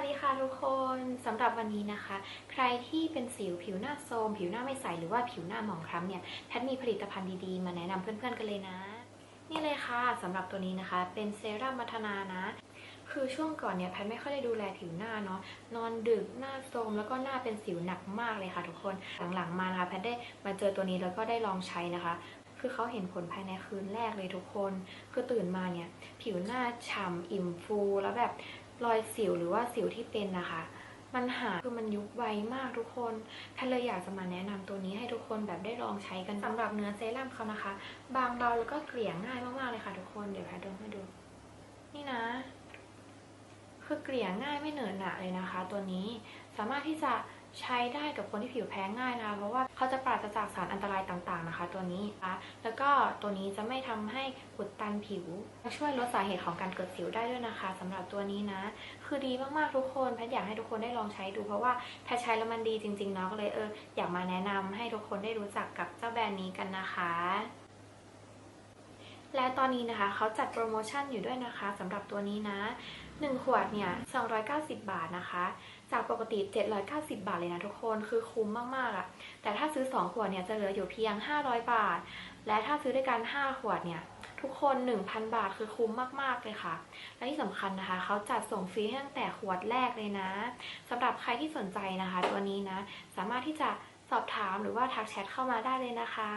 สดีค่ะทุกคนสำหรับวันนี้นะคะ ใครที่เป็นสิวผิวหน้าโทรมผิวหน้าไม่ใสหรือว่าผิวหน้าหมองคล้ำเนี่ยแพทมีผลิตภัณฑ์ดีๆ มาแนะนำเพื่อนๆกันเลยนะ นี่เลยค่ะสำหรับตัวนี้นะคะ เป็นเซรั่มมัทนานะคือช่วงก่อนเนี่ยแพทไม่ค่อยได้ดูแลผิวหน้าเนาะนอนดึกหน้าโทรมแล้วก็หน้าเป็นสิวหนักมากเลยค่ะทุกคนหลังๆมานะคะแพทได้มาเจอตัวนี้แล้วก็ได้ลองใช้นะคะคือเขาเห็นผลภายในคืนแรกเลยทุกคน คือตื่นมาเนี่ย ผิวหน้าฉ่ำอิ่มฟูแล้วแบบ รอยสิวหรือว่าสิวที่เป็นนะคะ มันหายคือมันยุบไวมากทุกคนแพทเลยอยากจะมาแนะนำตัวนี้ให้ทุกคนแบบได้ลองใช้กันสำหรับเนื้อเซรั่มเขานะคะ บางเบาแล้วก็เกลี่ยง่ายมากๆเลยค่ะทุกคนเดี๋ยวแพทย์ดมให้ดู นี่นะ คือเกลี่ยง่ายไม่เหนอะหนะเลยนะคะ ตัวนี้สามารถที่จะใช้ได้กับคนที่ผิวแพ้ง่ายนะคะเพราะว่าเขาจะปราศจากสารอันตรายต่าง นะคะตัวนี้นะคะแล้วก็ตัวนี้จะไม่ทำให้อุดตันผิว ช่วยลดสาเหตุของการเกิดสิวได้ด้วยนะคะสำหรับตัวนี้นะ คือดีมากๆทุกคนแพทย์อยากให้ทุกคนได้ลองใช้ดูเพราะว่าแพทย์ใช้แล้วมันดีจริงๆเนาะก็เลยเอออยากมาแนะนำให้ทุกคนได้รู้จักกับเจ้าแบรนด์นี้กันนะคะ ตอนนี้นะคะเขาจัดโปรโมชั่นอยู่ด้วยนะคะสำหรับตัวนี้นะ 1 ขวดเนี่ย290 บาทนะคะ จากปกติ 790 บาทเลยนะทุกคนคือคุ้มมากๆอะ่ะแต่ถ้าซื้อ 2 ขวดเนี่ยจะเหลืออยู่เพียง 500 บาท และถ้าซื้อด้วยกัน 5 ขวดเนี่ยทุกคน 1,000 บาทคือคุ้มมาก ๆ เลยค่ะ และที่สำคัญนะคะ เขาจัดส่งฟรีตั้งแต่ขวดแรกเลยนะ สำหรับใครที่สนใจนะคะ ตัวนี้นะ สามารถที่จะสอบถามหรือว่าทักแชทเข้ามาได้เลยนะคะ